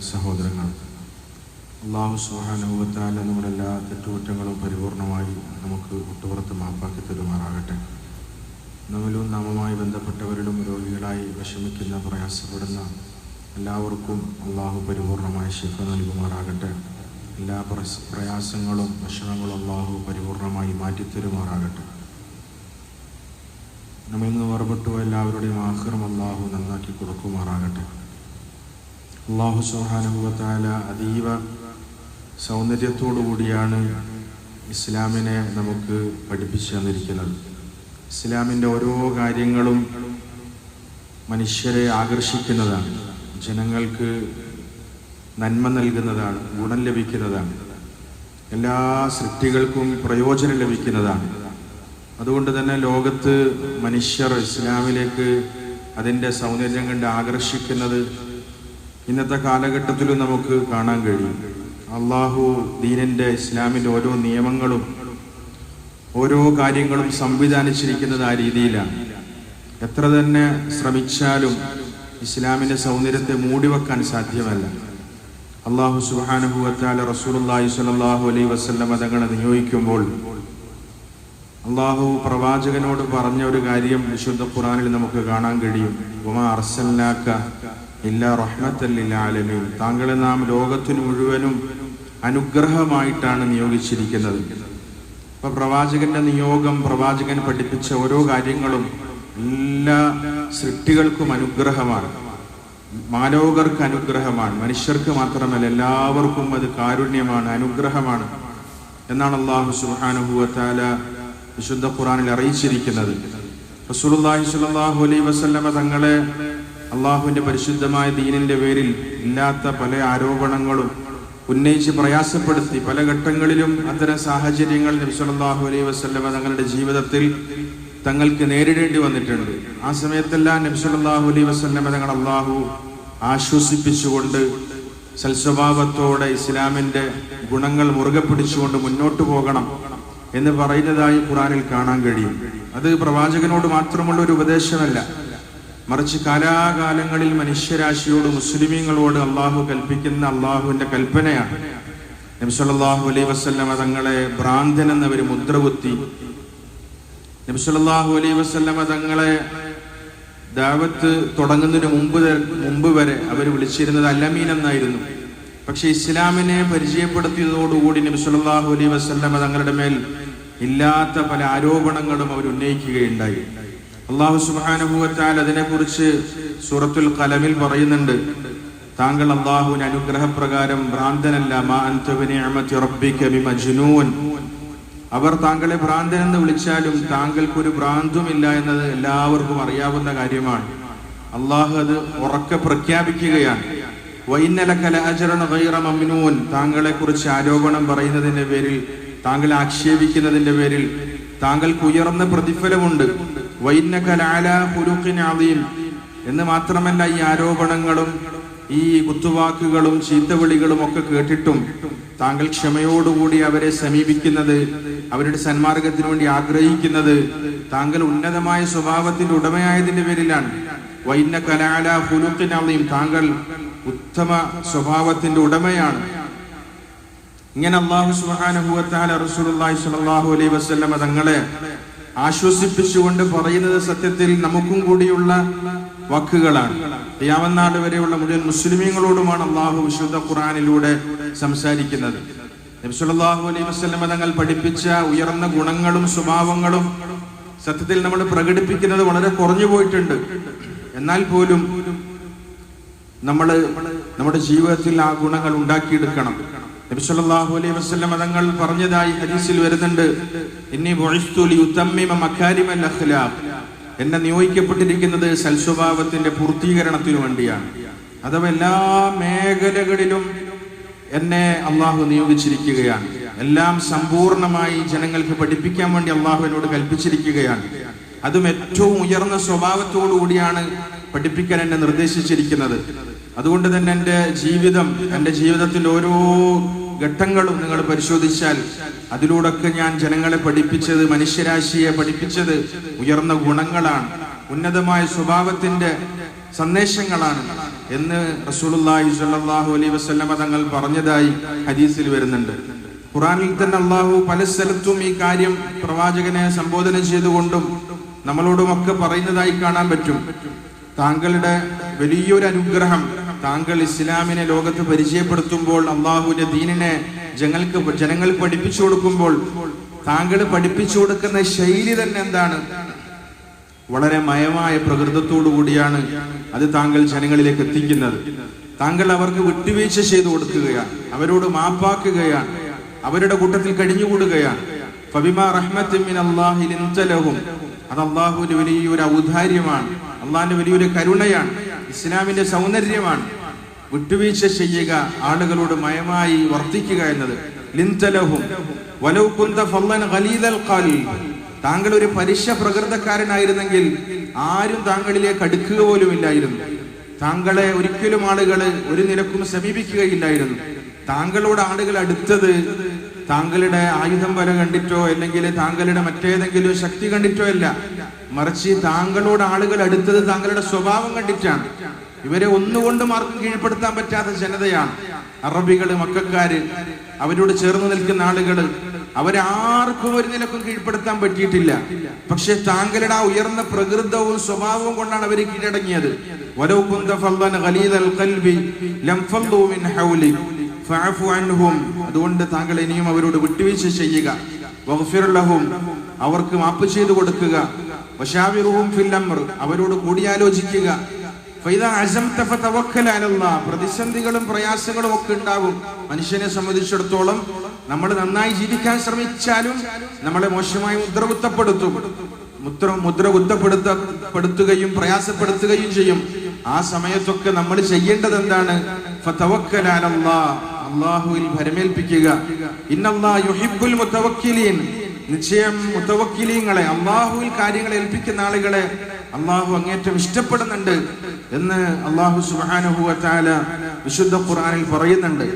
സഹോദരങ്ങൾ അള്ളാഹു സുഹാനുഭവത്താല നമ്മുടെ എല്ലാ തെറ്റുകുറ്റങ്ങളും പരിപൂർണമായി നമുക്ക് ഒട്ടുപുറത്ത് മാപ്പാക്കി തരുമാറാകട്ടെ. നമ്മിലും നാമുമായി ബന്ധപ്പെട്ടവരിലും രോഗികളായി വിഷമിക്കുന്ന പ്രയാസപ്പെടുന്ന എല്ലാവർക്കും അള്ളാഹു പരിപൂർണമായ ശിഫ നൽകുമാറാകട്ടെ. എല്ലാ പ്രയാസങ്ങളും വിഷമങ്ങളും അള്ളാഹു പരിപൂർണമായി മാറ്റിത്തരുമാറാകട്ടെ. നമ്മിൽ നിന്ന് വേർപെട്ടു എല്ലാവരുടെയും ആഹ്റം അള്ളാഹു നന്നാക്കി കൊടുക്കുമാറാകട്ടെ. അള്ളാഹു സുഹാനുഭവത്താല അതീവ സൗന്ദര്യത്തോടു കൂടിയാണ് ഇസ്ലാമിനെ നമുക്ക് പഠിപ്പിച്ചു തന്നിരിക്കുന്നത്. ഇസ്ലാമിന്റെ ഓരോ കാര്യങ്ങളും മനുഷ്യരെ ആകർഷിക്കുന്നതാണ്. ജനങ്ങൾക്ക് നന്മ നൽകുന്നതാണ് ഗുണം ലഭിക്കുന്നതാണ്. എല്ലാ സൃഷ്ടികൾക്കും പ്രയോജനം ലഭിക്കുന്നതാണ്. അതുകൊണ്ട് തന്നെ ലോകത്ത് മനുഷ്യർ ഇസ്ലാമിലേക്ക് അതിന്റെ സൗന്ദര്യം കണ്ട് ആകർഷിക്കുന്നത് ഇന്നത്തെ കാലഘട്ടത്തിലും നമുക്ക് കാണാൻ കഴിയും. അള്ളാഹു ദീനിന്റെ ഇസ്ലാമിന്റെ ഓരോ നിയമങ്ങളും ഓരോ കാര്യങ്ങളും സംവിധാനിച്ചിരിക്കുന്നത് ആ രീതിയിലാണ്. എത്ര തന്നെ ശ്രമിച്ചാലും ഇസ്ലാമിന്റെ സൗന്ദര്യത്തെ മൂടിവെക്കാൻ സാധ്യമല്ല. അള്ളാഹു സുഹാനുഭവത്താല റസൂലുള്ളാഹി സ്വല്ലല്ലാഹു അലൈ വസല്ലം തങ്ങളെ നിയോഗിക്കുമ്പോൾ അള്ളാഹു പ്രവാചകനോട് പറഞ്ഞ ഒരു കാര്യം വിശുദ്ധ ഖുറാനിൽ നമുക്ക് കാണാൻ കഴിയും. ഉമാ അർസൽനാക്ക ഇല്ല റഹ്മത്തല്ലിൽ ആലമീൻ താങ്കളെ നാം ലോകത്തിന് മുഴുവനും അനുഗ്രഹമായിട്ടാണ് നിയോഗിച്ചിരിക്കുന്നത്. അപ്പൊ പ്രവാചകന്റെ നിയോഗം പ്രവാചകൻ പഠിപ്പിച്ച ഓരോ കാര്യങ്ങളും എല്ലാ സൃഷ്ടികൾക്കും അനുഗ്രഹമാണ്. മാലോകർക്ക് അനുഗ്രഹമാണ്. മനുഷ്യർക്ക് മാത്രമല്ല എല്ലാവർക്കും അത് കാരുണ്യമാണ് അനുഗ്രഹമാണ് എന്നാണ് അള്ളാഹു സുഹാനുഭൂവത്താല വിശുദ്ധ ഖുറാനിൽ അറിയിച്ചിരിക്കുന്നത്. റസൂലുള്ളാഹി സ്വല്ലല്ലാഹു അലൈഹി വസല്ലമ തങ്ങളെ അള്ളാഹുവിന്റെ പരിശുദ്ധമായ ദീനിന്റെ പേരിൽ ഇല്ലാത്ത പല ആരോപണങ്ങളും ഉന്നയിച്ച് പ്രയാസപ്പെടുത്തി പല ഘട്ടങ്ങളിലും അത്തരം സാഹചര്യങ്ങൾ നബി സല്ലല്ലാഹു അലൈഹി വസല്ലമ തങ്ങളുടെ ജീവിതത്തിൽ തങ്ങൾക്ക് നേരിടേണ്ടി വന്നിട്ടുണ്ട്. ആ സമയത്തെല്ലാം നബി സല്ലല്ലാഹു അലൈഹി വസല്ലമ തങ്ങൾ അള്ളാഹു ആശ്വസിപ്പിച്ചുകൊണ്ട് സൽസ്വഭാവത്തോടെ ഇസ്ലാമിന്റെ ഗുണങ്ങൾ മുറുകെ പിടിച്ചുകൊണ്ട് മുന്നോട്ട് പോകണം എന്ന് പറയുന്നതായി ഖുറാനിൽ കാണാൻ കഴിയും. അത് പ്രവാചകനോട് മാത്രമുള്ള ഒരു ഉപദേശമല്ല. മറിച്ച് കാലാകാലങ്ങളിൽ മനുഷ്യരാശിയോട് മുസ്ലിമീങ്ങളോട് അള്ളാഹു കൽപ്പിക്കുന്ന അള്ളാഹുവിന്റെ കൽപ്പനയാണ്. നബിസല്ലാഹു അലൈ വസ്ലമ തങ്ങളെ ഭ്രാന്തൻ എന്നവർ മുദ്രകുത്തി നബിസല്ലാഹു അലൈ വസ്ലമ തങ്ങളെ ദാവത്ത് തുടങ്ങുന്നതിന് മുമ്പ് മുമ്പ് വരെ അവർ വിളിച്ചിരുന്നത് അല്ലമീൻ എന്നായിരുന്നു. പക്ഷെ ഇസ്ലാമിനെ പരിചയപ്പെടുത്തിയതോടുകൂടി നബി അലൈ വസല്ലമ തങ്ങളുടെ മേൽ ഇല്ലാത്ത പല ആരോപണങ്ങളും അവർ ഉന്നയിക്കുകയുണ്ടായി. അള്ളാഹു സുബാനുഭവത്താൽ അതിനെക്കുറിച്ച് സൂറത്തുൽ കലമിൽ പറയുന്നുണ്ട്. താങ്കൾ അള്ളാഹുവിന് അനുഗ്രഹപ്രകാരം ഭ്രാന്തനല്ല മാ ബിമജ്നൂൻ അവർ താങ്കളെ ഭ്രാന്തൻ എന്ന് വിളിച്ചാലും താങ്കൾക്ക് ഒരു ഭ്രാന്തുമില്ല എന്നത് എല്ലാവർക്കും അറിയാവുന്ന കാര്യമാണ്. അള്ളാഹു അത് ഉറക്കെ പ്രഖ്യാപിക്കുകയാണ്. മമ്നൂൻ. താങ്കളെ കുറിച്ച് ആരോപണം പറയുന്നതിന്റെ പേരിൽ താങ്കൾ ആക്ഷേപിക്കുന്നതിന്റെ പേരിൽ താങ്കൾക്ക് ഉയർന്ന പ്രതിഫലമുണ്ട്. എന്ന് മാത്രമല്ല ഈ ആരോപണങ്ങളും ഈ കുത്തുവാക്കുകളും ചീത്തവിളികളും ഒക്കെ കേട്ടിട്ടും താങ്കൾ ക്ഷമയോടുകൂടി അവരെ സമീപിക്കുന്നത് അവരുടെ സന്മാർഗത്തിന് വേണ്ടി ആഗ്രഹിക്കുന്നത് താങ്കൾ ഉന്നതമായ സ്വഭാവത്തിന്റെ ഉടമയായതിന്റെ പേരിലാണ്. വൈന്ന കലാല ഹുലുക്കിനാളെയും താങ്കൾ ഉത്തമ സ്വഭാവത്തിന്റെ ഉടമയാണ്. ഇങ്ങനെ അള്ളാഹു റസൂലുള്ളാഹി സ്വല്ലല്ലാഹു അലൈഹി വസ്ലമ തങ്ങളെ ആശ്വസിപ്പിച്ചുകൊണ്ട് പറയുന്നത് സത്യത്തിൽ നമുക്കും കൂടിയുള്ള വാക്കുകളാണ്. യാവനാട് വരെയുള്ള മുഴുവൻ മുസ്ലിമീങ്ങളോടുമാണ് അള്ളാഹു വിശുദ്ധ ഖുറാനിലൂടെ സംസാരിക്കുന്നത്. നബ്സുല്ലാഹു അലൈ അലൈഹി വസല്ലമ തങ്ങൾ പഠിപ്പിച്ച ഉയർന്ന ഗുണങ്ങളും സ്വഭാവങ്ങളും സത്യത്തിൽ നമ്മൾ പ്രകടിപ്പിക്കുന്നത് വളരെ കുറഞ്ഞു പോയിട്ടുണ്ട്. എന്നാൽ പോലും നമ്മൾ നമ്മുടെ ജീവിതത്തിൽ ആ ഗുണങ്ങൾ ഉണ്ടാക്കിയെടുക്കണം. നബി സല്ലല്ലാഹു അലൈഹി വസല്ലം തങ്ങൾ പറഞ്ഞതായി ഹദീസിൽ വരുന്നുണ്ട്. ഇന്നി ബുഇസ്തു ഉത്തമ്മിമ മഖാരിമൽ അഖ്ലാഖ്. എന്നെ നിയോഗിക്കപ്പെട്ടിരിക്കുന്നത് സൽസ്വഭാവത്തിന്റെ പൂർത്തീകരണത്തിനു വേണ്ടിയാണ്. അഥവാ എല്ലാ മേഖലകളിലും എന്നെ അള്ളാഹു നിയോഗിച്ചിരിക്കുകയാണ്. എല്ലാം സമ്പൂർണമായി ജനങ്ങൾക്ക് പഠിപ്പിക്കാൻ വേണ്ടി അള്ളാഹു എന്നോട് കൽപ്പിച്ചിരിക്കുകയാണ്. അതും ഏറ്റവും ഉയർന്ന സ്വഭാവത്തോടു കൂടിയാണ് പഠിപ്പിക്കാൻ എന്നെ നിർദ്ദേശിച്ചിരിക്കുന്നത്. അതുകൊണ്ട് തന്നെ എന്റെ ജീവിതം എന്റെ ജീവിതത്തിന്റെ ഓരോ ഘട്ടങ്ങളും നിങ്ങൾ പരിശോധിച്ചാൽ അതിലൂടെയൊക്കെ ഞാൻ ജനങ്ങളെ പഠിപ്പിച്ചത് മനുഷ്യരാശിയെ പഠിപ്പിച്ചത് ഉയർന്ന ഗുണങ്ങളാണ് ഉന്നതമായ സ്വഭാവത്തിന്റെ സന്ദേശങ്ങളാണ് എന്ന് റസൂലുള്ളാഹി സ്വല്ലല്ലാഹു അലൈഹി വസല്ലമ തങ്ങൾ പറഞ്ഞതായി ഹദീസിൽ വരുന്നുണ്ട്. ഖുറാനിൽ തന്നെ അള്ളാഹു പല സ്ഥലത്തും ഈ കാര്യം പ്രവാചകനെ സംബോധന ചെയ്തുകൊണ്ടും നമ്മളോടുമൊക്കെ പറയുന്നതായി കാണാൻ പറ്റും. താങ്കളുടെ വലിയൊരു അനുഗ്രഹം താങ്കൾ ഇസ്ലാമിനെ ലോകത്ത് പരിചയപ്പെടുത്തുമ്പോൾ അള്ളാഹുവിന്റെ ദീനിനെ ജനങ്ങൾക്ക് ജനങ്ങൾ പഠിപ്പിച്ചു കൊടുക്കുമ്പോൾ താങ്കൾ പഠിപ്പിച്ചു കൊടുക്കുന്ന ശൈലി തന്നെ എന്താണ്? വളരെ മയമായ പ്രകൃതത്തോടു കൂടിയാണ് അത് താങ്കൾ ജനങ്ങളിലേക്ക് എത്തിക്കുന്നത്. താങ്കൾ അവർക്ക് വിട്ടുവീഴ്ച ചെയ്തു കൊടുക്കുകയാണ്. അവരോട് മാപ്പാക്കുകയാണ്. അവരുടെ കൂട്ടത്തിൽ കഴിഞ്ഞുകൂടുകയാണ് അത് അള്ളാഹുവിന്റെ വലിയൊരു ഔദാര്യമാണ്. അള്ളാഹിന്റെ വലിയൊരു കരുണയാണ്. ഇസ്ലാമിന്റെ സൗന്ദര്യമാണ്. വിട്ടുവീഴ്ച ചെയ്യുക ആളുകളോട് മയമായി വർത്തിക്കുക എന്നത്. താങ്കൾ ഒരു പരിശ പ്രകൃതക്കാരനായിരുന്നെങ്കിൽ ആരും താങ്കളിലേക്ക് അടുക്കുക പോലുമില്ലായിരുന്നു. താങ്കളെ ഒരിക്കലും ആളുകൾ ഒരു നിലക്കും സമീപിക്കുകയില്ലായിരുന്നു. താങ്കളോട് ആളുകൾ അടുത്തത് താങ്കളുടെ ആയുധം വല കണ്ടിട്ടോ അല്ലെങ്കിൽ താങ്കളുടെ മറ്റേതെങ്കിലും ശക്തി കണ്ടിട്ടോ അല്ല. മറിച്ച് താങ്കളോട് ആളുകൾ അടുത്തത് താങ്കളുടെ സ്വഭാവം കണ്ടിട്ടാണ്. ഇവരെ ഒന്നുകൊണ്ടും ആർക്കും കീഴ്പ്പെടുത്താൻ പറ്റാത്ത ജനതയാണ്. അറബികൾ മക്കാര് അവരോട് ചേർന്ന് നിൽക്കുന്ന ആളുകൾ അവരാർക്കും ഒരു നിലക്കും കീഴ്പ്പെടുത്താൻ പറ്റിയിട്ടില്ല. പക്ഷെ താങ്കളുടെ ആ ഉയർന്ന പ്രകൃതവും സ്വഭാവവും കൊണ്ടാണ് അവർ കീഴടങ്ങിയത്. അതുകൊണ്ട് താങ്കൾ ഇനിയും അവരോട് വിട്ടുവീഴ്ച ചെയ്യുക. അവർക്ക് മാപ്പ് ചെയ്തു കൊടുക്കുക. അവരോട് കൂടിയാലോചിക്കുക. പ്രതിസന്ധികളും പ്രയാസങ്ങളും ഒക്കെ ഉണ്ടാകും മനുഷ്യനെ സംബന്ധിച്ചിടത്തോളം നമ്മൾ നന്നായി ജീവിക്കാൻ ശ്രമിച്ചാലും നമ്മളെ മോശമായി മുദ്ര കുത്തപ്പെടുത്തും മുദ്ര മുദ്ര കുത്തപ്പെടുത്തപ്പെടുത്തുകയും പ്രയാസപ്പെടുത്തുകയും ചെയ്യും. ആ സമയത്തൊക്കെ നമ്മൾ ചെയ്യേണ്ടത് എന്താണ്? അള്ളാഹുവിൽ ഭരമേൽപ്പിക്കുക. ഇന്നല്ലാ യുഹിബുൽ മുതവക്കിലീൻ നിശ്ചയം മുത്തവക്കിലീങ്ങളെ അള്ളാഹുവിൽ കാര്യങ്ങൾ ഏൽപ്പിക്കുന്ന ആളുകളെ അള്ളാഹു അങ്ങേറ്റം ഇഷ്ടപ്പെടുന്നുണ്ട് എന്ന് അള്ളാഹു സുബാനുഭൂവത്താല വിശുദ്ധ ഖുർആനിൽ പറയുന്നുണ്ട്.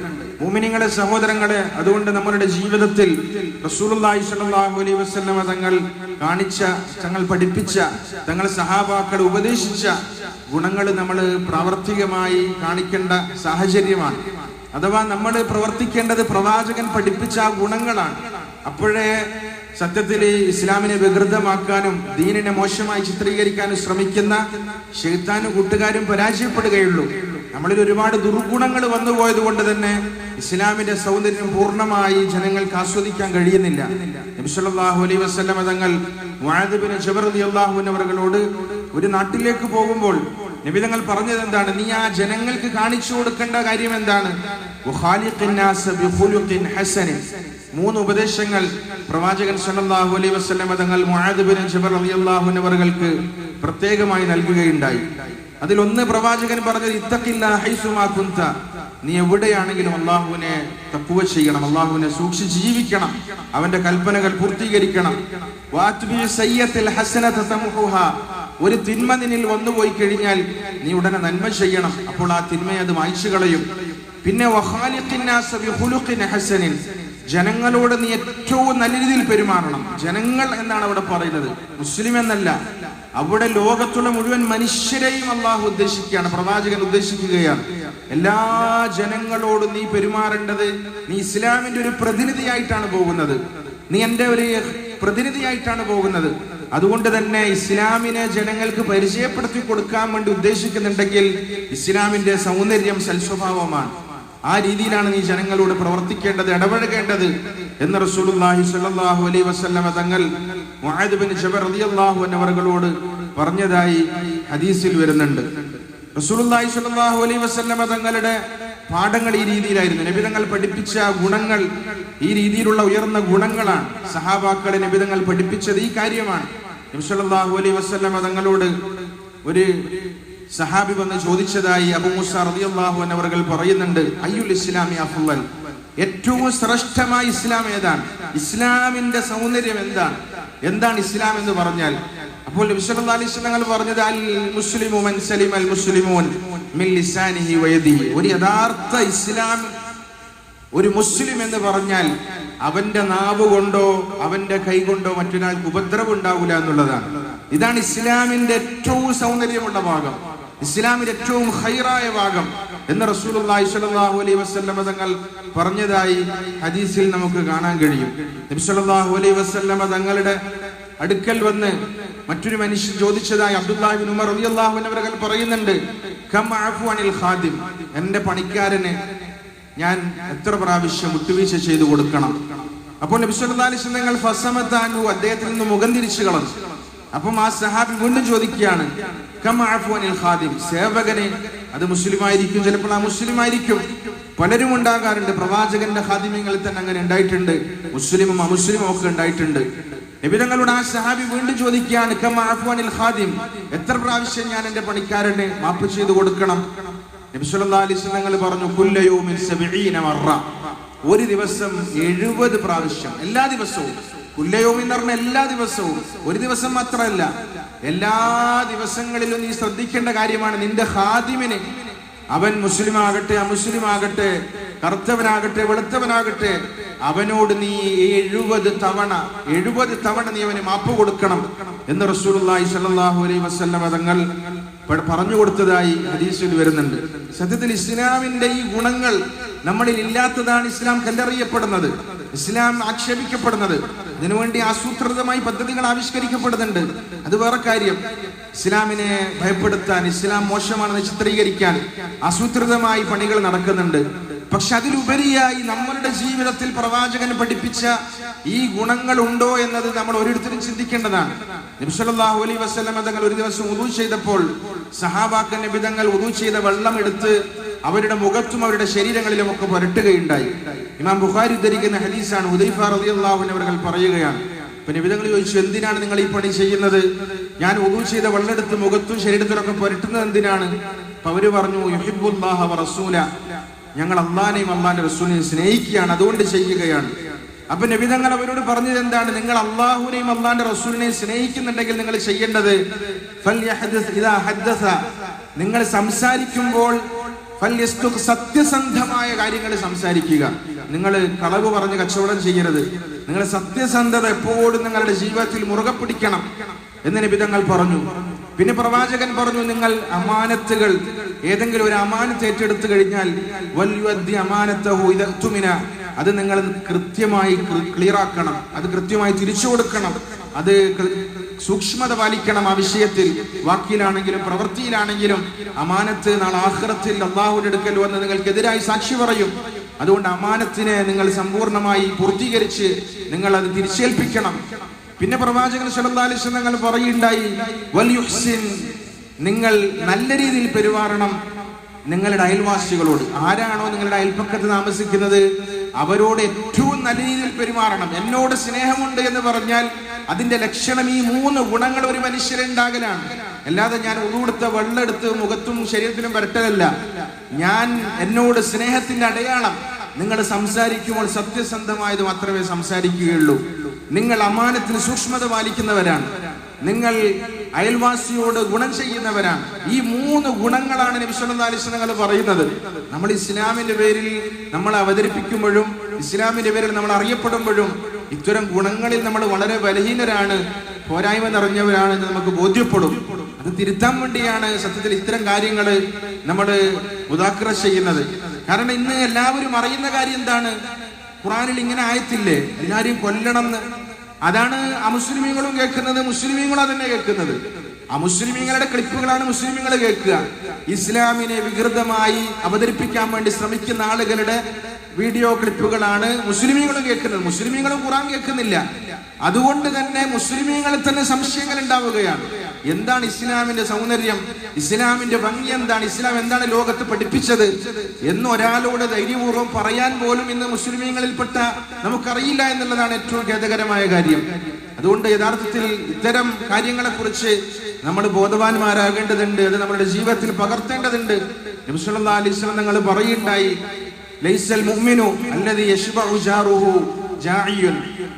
മൂമിനിങ്ങളെ സഹോദരങ്ങളെ അതുകൊണ്ട് നമ്മുടെ ജീവിതത്തിൽ അലൈഹി വസല്ലമ തങ്ങൾ കാണിച്ച തങ്ങൾ പഠിപ്പിച്ച തങ്ങൾ സഹാബാക്കൾ ഉപദേശിച്ച ഗുണങ്ങൾ നമ്മൾ പ്രാവർത്തികമായി കാണിക്കേണ്ട സാഹചര്യമാണ്. അഥവാ നമ്മൾ പ്രവർത്തിക്കേണ്ടത് പ്രവാചകൻ പഠിപ്പിച്ച ആ ഗുണങ്ങളാണ്. അപ്പോഴേ സത്യത്തിൽ ഇസ്ലാമിനെ വികൃതമാക്കാനും ദീനിനെ മോശമായി ചിത്രീകരിക്കാനും ശ്രമിക്കുന്ന ഷെയ്ത്താനും കൂട്ടുകാരും പരാജയപ്പെടുകയുള്ളൂ. നമ്മളിൽ ഒരുപാട് ദുർഗുണങ്ങൾ വന്നു പോയത് കൊണ്ട് തന്നെ ഇസ്ലാമിന്റെ സൗന്ദര്യം പൂർണമായി ജനങ്ങൾക്ക് ആസ്വദിക്കാൻ കഴിയുന്നില്ല. നബിസ്വല്ലാഹു അലൈ വസ്ലമ തങ്ങൾ മുആദിബിന് ജബർ അള്ളാഹുവിനവറുകളോട് ഒരു നാട്ടിലേക്ക് പോകുമ്പോൾ നിബിതങ്ങൾ പറഞ്ഞത് എന്താണ്? നീ ആ ജനങ്ങൾക്ക് കാണിച്ചു കൊടുക്കേണ്ട കാര്യം എന്താണ്? മൂന്ന് ഉപദേശങ്ങൾ പ്രവാചകൻ സല്ലല്ലാഹു അലൈഹി വസല്ലം തങ്ങൾ മുആദ് ബിൻ ജബർ റളിയല്ലാഹു അൻഹുവർക്ക് പ്രത്യേകമായി നൽകുകയുണ്ടായി. അതിൽ ഒന്ന് പ്രവാചകൻ പറഞ്ഞത് ഇത്തഖില്ല ഹൈസുമാ കുന്ത. നീ എവിടെയാണെങ്കിലും അള്ളാഹുവിനെ തക്കുവ ചെയ്യണം അള്ളാഹുവിനെ സൂക്ഷിച്ച് ജീവിക്കണം അവന്റെ കൽപ്പനകൾ പൂർത്തീകരിക്കണം. ഒരു തിന്മ നിന്നിൽ വന്നുപോയി കഴിഞ്ഞാൽ നീ ഉടനെ നന്മ ചെയ്യണം. അപ്പോൾ ആ തിന്മയെ അത് മായ്ച്ചു കളയും. പിന്നെ ജനങ്ങളോട് നീ ഏറ്റവും നല്ല രീതിയിൽ പെരുമാറണം. ജനങ്ങൾ എന്നാണ് അവിടെ പറയുന്നത്. മുസ്ലിം എന്നല്ല. അവിടെ ലോകത്തുള്ള മുഴുവൻ മനുഷ്യരെയും അള്ളാഹു ഉദ്ദേശിക്കുകയാണ് പ്രവാചകൻ ഉദ്ദേശിക്കുകയാണ്. എല്ലാ ജനങ്ങളോടും നീ പെരുമാറേണ്ടത് നീ ഇസ്ലാമിന്റെ ഒരു പ്രതിനിധിയായിട്ടാണ് പോകുന്നത്. നീ എന്റെ ഒരു പ്രതിനിധിയായിട്ടാണ് പോകുന്നത്. അതുകൊണ്ട് തന്നെ ഇസ്ലാമിനെ ജനങ്ങൾക്ക് പരിചയപ്പെടുത്തി കൊടുക്കാൻ വേണ്ടി ഉദ്ദേശിക്കുന്നുണ്ടെങ്കിൽ ഇസ്ലാമിന്റെ സൗന്ദര്യം സൽസ്വഭാവമാണ്. ആ രീതിയിലാണ് നീ ജനങ്ങളോട് പ്രവർത്തിക്കേണ്ടത് ഇടപഴകേണ്ടത് എന്ന് റസൂലുള്ളാഹി സ്വല്ലല്ലാഹു അലൈഹി വസല്ലമ തങ്ങൾ മുആദ് ബിൻ ജബർ റളിയല്ലാഹു അൻഹുവകളോട് പറഞ്ഞതായി ഹദീസിൽ വരുന്നുണ്ട്. റസൂലുള്ളാഹി സ്വല്ലല്ലാഹു അലൈഹി വസല്ലമ തങ്ങളുടെ പാഠങ്ങൾ ഈ രീതിയിലായിരുന്നു. നബി തങ്ങൾ പഠിപ്പിച്ച ഗുണങ്ങൾ ഈ രീതിയിലുള്ള ഉയർന്ന ഗുണങ്ങളാണ്. സഹാബാക്കളെ നബി തങ്ങൾ പഠിപ്പിച്ചത് ഈ കാര്യമാണ്. നബി സല്ലല്ലാഹു അലൈഹി വസല്ലമ തങ്ങളോട് ഒരു സഹാബി വന്ന് ചോദിച്ചതായി അബു മൂസ റളിയല്ലാഹു അൻഹു പറയുന്നുണ്ട് അയ്യുൽ ഇസ്ലാമി അഫ്ളൽ ഏറ്റവും ശ്രേഷ്ഠമായ ഇസ്ലാം ഏതാണ്? ഇസ്ലാമിന്റെ സൗന്ദര്യം എന്താണ്? എന്താണ് ഇസ്ലാം എന്ന് പറഞ്ഞാൽ? അപ്പോൾ നബി സല്ലല്ലാഹു അലൈഹി വസല്ലം തങ്ങൾ പറഞ്ഞത് അൽ മുസ്ലിമു മൻ സലിമ അൽ മുസ്ലിമോൻ മിൻ ഒരു യഥാർത്ഥ ഇസ്ലാം ഒരു മുസ്ലിം എന്ന് പറഞ്ഞാൽ അവന്റെ നാവ് കൊണ്ടോ അവന്റെ കൈ കൊണ്ടോ മറ്റൊരാൾക്ക് ഉപദ്രവം ഉണ്ടാവില്ല എന്നുള്ളതാണ്. ഇതാണ് ഇസ്ലാമിന്റെ ഏറ്റവും സൗന്ദര്യമുള്ള ഭാഗം. ഇസ്ലാമിന്റെ ഏറ്റവും ഹൈറായ ഭാഗം എന്ന് റസൂൽ അലൈഹി വസല്ലമ തങ്ങൾ പറഞ്ഞതായി ഹദീസിൽ നമുക്ക് കാണാൻ കഴിയും. നബി അലൈഹി വസല്ലമ തങ്ങളുടെ അടുക്കൽ വന്ന് മറ്റൊരു മനുഷ്യൻ ചോദിച്ചതായി അബ്ദുല്ലാഹിബിൻ ഉമർ റളിയല്ലാഹു അൻഹു പറയുന്നുണ്ട്. കം അഫു ഖാദിം. എന്റെ പണിക്കാരന് ഞാൻ എത്ര പ്രാവശ്യം വിട്ടുവീഴ്ച ചെയ്തു കൊടുക്കണം? അപ്പോൾ നബി സല്ലല്ലാഹു അലൈഹി തങ്ങൾ ഫസമത്താനു അദ്ദേഹത്തിൽ നിന്ന് മുഖം തിരിച്ചു കളഞ്ഞു. അപ്പം ആ സഹാബി വീണ്ടും ചോദിക്കുകയാണ് ഖാദിം? സേവകനെ. അത് മുസ്ലിം ആയിരിക്കും ചിലപ്പോൾ ആ മുസ്ലിം ആയിരിക്കും പലരും ഉണ്ടാകാറുണ്ട്. പ്രവാചകന്റെ ഖാദിമ്യങ്ങളിൽ തന്നെ അങ്ങനെ ഉണ്ടായിട്ടുണ്ട്. മുസ്ലിമും അമുസ്ലിമും ഒക്കെ ഉണ്ടായിട്ടുണ്ട്. നബിതങ്ങളുടെ ആ സഹാബി വീണ്ടും ചോദിക്കുകയാണ് കം ഹാദിം ഖാദിം? എത്ര പ്രാവശ്യം ഞാൻ എന്റെ പണിക്കാരന് മാപ്പ് ചെയ്തു കൊടുക്കണം? നബി സല്ലല്ലാഹു അലൈഹി തങ്ങൾ പറഞ്ഞു ഒരു ദിവസം എഴുപത് പ്രാവശ്യം എല്ലാ ദിവസവും. കുല്ലയോമി എന്ന് പറഞ്ഞ എല്ലാ ദിവസവും ഒരു ദിവസം മാത്രമല്ല എല്ലാ ദിവസങ്ങളിലും നീ ശ്രദ്ധിക്കേണ്ട കാര്യമാണ് നിന്റെ ഹാദിമിനെ. അവൻ മുസ്ലിം ആകട്ടെ അമുസ്ലിം ആകട്ടെ കറുത്തവനാകട്ടെ വെളുത്തവനാകട്ടെ അവനോട് നീ എഴുപത് തവണ എഴുപത് തവണ നീ അവന് മാപ്പ് കൊടുക്കണം എന്ന് റസൂലുള്ളാഹി സ്വല്ലല്ലാഹു അലൈഹി വസല്ലം തങ്ങൾ പറഞ്ഞു കൊടുത്തതായി ഹദീസിൽ വരുന്നുണ്ട്. സത്യത്തിൽ ഇസ്ലാമിന്റെ ഈ ഗുണങ്ങൾ നമ്മളിൽ ഇല്ലാത്തതാണ് ഇസ്ലാം കല്ലെറിയപ്പെടുന്നത് ഇസ്ലാം ആക്ഷേപിക്കപ്പെടുന്നത്. ഇതിനുവേണ്ടി ആസൂത്രിതമായി പദ്ധതികൾ ആവിഷ്കരിക്കപ്പെടുന്നുണ്ട്. അത് വേറെ കാര്യം. ഇസ്ലാമിനെ ഭയപ്പെടുത്താൻ ഇസ്ലാം മോശമാണെന്ന് ചിത്രീകരിക്കാൻ ആസൂത്രിതമായി പണികൾ നടക്കുന്നുണ്ട്. പക്ഷെ അതിലുപരിയായി നമ്മളുടെ ജീവിതത്തിൽ പ്രവാചകൻ പഠിപ്പിച്ച ഈ ഗുണങ്ങൾ ഉണ്ടോ എന്നത് നമ്മൾ ഓരോരുത്തരും ചിന്തിക്കേണ്ടതാണ്. നബിസല്ലാഹു അലൈ വസ്ലം തങ്ങൾ ഒരു ദിവസം ഉദു ചെയ്തപ്പോൾ സഹാബാക്കൻ നബിതങ്ങൾ ഉദു ചെയ്ത വെള്ളം എടുത്ത് അവരുടെ മുഖത്തും അവരുടെ ശരീരങ്ങളിലും ഒക്കെ പുരട്ടുകയുണ്ടായി. ഇമാം ബുഖാരി ധരിക്കുന്ന ഹദീസാണ്. ഉദൈഫ റളിയല്ലാഹു അൻഹു അവർ പറയുകയാണ്. പിന്നെ വിധങ്ങൾ ചോദിച്ചു എന്തിനാണ് നിങ്ങൾ ഈ പണി ചെയ്യുന്നത്? ഞാൻ ഉദു ചെയ്ത വെള്ളെടുത്ത് മുഖത്തും ശരീരത്തിലൊക്കെ പുരട്ടുന്നത് എന്തിനാണ്? അവർ പറഞ്ഞു റസൂല. ഞങ്ങൾ അള്ളാനെയും അള്ളാന്റെ റസൂലിനെയും സ്നേഹിക്കുകയാണ് അതുകൊണ്ട് ചെയ്യുകയാണ്. അപ്പൊ നബിതങ്ങൾ അവരോട് പറഞ്ഞത് എന്താണ്? നിങ്ങൾ അള്ളാഹുനെയും അള്ളാന്റെ റസൂലിനെയും സ്നേഹിക്കുന്നുണ്ടെങ്കിൽ നിങ്ങൾ ചെയ്യേണ്ടത് നിങ്ങൾ സംസാരിക്കുമ്പോൾ സത്യസന്ധമായ കാര്യങ്ങൾ സംസാരിക്കുക. നിങ്ങൾ കളവ് പറഞ്ഞ് കച്ചവടം ചെയ്യരുത്. നിങ്ങൾ സത്യസന്ധത എപ്പോഴും നിങ്ങളുടെ ജീവിതത്തിൽ മുറുകെ പിടിക്കണം എന്ന് നിബിതങ്ങൾ പറഞ്ഞു. പിന്നെ പ്രവാചകൻ പറഞ്ഞു നിങ്ങൾ അമാനത്തുകൾ ഏതെങ്കിലും ഒരു അമാനത്ത് ഏറ്റെടുത്തു കഴിഞ്ഞാൽ വല്യുദ്ദി അമാനത്തുമിന അത് നിങ്ങൾ കൃത്യമായി ക്ലിയർ ആക്കണം അത് കൃത്യമായി തിരിച്ചു കൊടുക്കണം. അത് സൂക്ഷ്മത പാലിക്കണം ആ വിഷയത്തിൽ. വാക്കിലാണെങ്കിലും പ്രവൃത്തിയിലാണെങ്കിലും അമാനത്ത് നാളെ ആഹ്റത്തിൽ അള്ളാഹുവിന്റെ അടുക്കൽ വന്ന് നിങ്ങൾക്കെതിരായി സാക്ഷി പറയും. അതുകൊണ്ട് അമാനത്തിനെ നിങ്ങൾ സമ്പൂർണമായി പൂർത്തീകരിച്ച് നിങ്ങൾ അത് തിരിച്ചേൽപ്പിക്കണം. പിന്നെ പ്രവാചകൻ സല്ലല്ലാഹു അലൈഹി വസല്ലം തങ്ങൾ പറയുണ്ടായി വൽ നിങ്ങൾ നല്ല രീതിയിൽ പെരുമാറണം നിങ്ങളുടെ അയൽവാസികളോട്. ആരാണോ നിങ്ങളുടെ അയൽപ്പക്കത്ത് താമസിക്കുന്നത്? അവരോട് ഏറ്റവും നല്ല രീതിയിൽ പെരുമാറണം. എന്നോട് സ്നേഹമുണ്ട് എന്ന് പറഞ്ഞാൽ അതിന്റെ ലക്ഷണം ഈ മൂന്ന് ഗുണങ്ങൾ ഒരു മനുഷ്യരുണ്ടാകലാണ് അല്ലാതെ ഞാൻ ഉടുത്ത വെള്ളെടുത്ത് മുഖത്തും ശരീരത്തിലും വരട്ടലല്ല ഞാൻ എന്നോട് സ്നേഹത്തിന്റെ അടയാളം. നിങ്ങൾ സംസാരിക്കുമ്പോൾ സത്യസന്ധമായത് മാത്രമേ സംസാരിക്കുകയുള്ളൂ. നിങ്ങൾ അമാനത്തിന് സൂക്ഷ്മത പാലിക്കുന്നവരാണ്. നിങ്ങൾ അയൽവാസിയോട് ഗുണം ചെയ്യുന്നവരാണ്. ഈ മൂന്ന് ഗുണങ്ങളാണ് നിമിഷങ്ങൾ പറയുന്നത്. നമ്മൾ ഇസ്ലാമിന്റെ പേരിൽ നമ്മൾ അവതരിപ്പിക്കുമ്പോഴും ഇസ്ലാമിന്റെ പേരിൽ നമ്മൾ അറിയപ്പെടുമ്പോഴും ഇത്തരം ഗുണങ്ങളിൽ നമ്മൾ വളരെ ബലഹീനരാണ് പോരായ്മ നിറഞ്ഞവരാണ് എന്ന് നമുക്ക് ബോധ്യപ്പെടും. അത് തിരുത്താൻ വേണ്ടിയാണ് സത്യത്തിൽ ഇത്തരം കാര്യങ്ങൾ നമ്മൾ ഉദാക്ര ചെയ്യുന്നത്. കാരണം ഇന്ന് എല്ലാവരും അറിയുന്ന കാര്യം എന്താണ്? ഖുറാനിൽ ഇങ്ങനെ ആയത്തില്ലേ? എല്ലാരെയും കൊല്ലണം അതാണ് അമുസ്ലിമീങ്ങളും കേൾക്കുന്നത് മുസ്ലിമീങ്ങളും അതന്നെ കേൾക്കുന്നത്. അമുസ്ലിമീങ്ങളുടെ ക്ലിപ്പുകളാണ് മുസ്ലിമീങ്ങൾ കേൾക്കുക. ഇസ്ലാമിനെ വികൃതമായി അവതരിപ്പിക്കാൻ വേണ്ടി ശ്രമിക്കുന്ന ആളുകളുടെ വീഡിയോ ക്ലിപ്പുകളാണ് മുസ്ലിമീങ്ങളും കേൾക്കുന്നത്. മുസ്ലിമീങ്ങളും ഖുറാൻ കേൾക്കുന്നില്ല. അതുകൊണ്ട് തന്നെ മുസ്ലിമീങ്ങളിൽ തന്നെ സംശയങ്ങൾ ഉണ്ടാവുകയാണ്. എന്താണ് ഇസ്ലാമിന്റെ സൗന്ദര്യം? ഇസ്ലാമിന്റെ ഭംഗി എന്താണ്? ഇസ്ലാം എന്താണ് ലോകത്ത് പഠിപ്പിച്ചത്? എന്ന് ഒരാളോട് ധൈര്യപൂർവം പറയാൻ പോലും ഇന്ന് മുസ്ലിമീങ്ങളിൽപ്പെട്ട നമുക്കറിയില്ല എന്നുള്ളതാണ് ഏറ്റവും ഖേദകരമായ കാര്യം. അതുകൊണ്ട് യഥാർത്ഥത്തിൽ ഇത്തരം കാര്യങ്ങളെക്കുറിച്ച് നമ്മൾ ബോധവാന്മാരാകേണ്ടതുണ്ട്. അത് നമ്മുടെ ജീവിതത്തിൽ പകർത്തേണ്ടതുണ്ട്. നബിസ്വല്ലാ നിങ്ങൾ പറയുണ്ടായി ലൈസൽ മുഅ്മിനു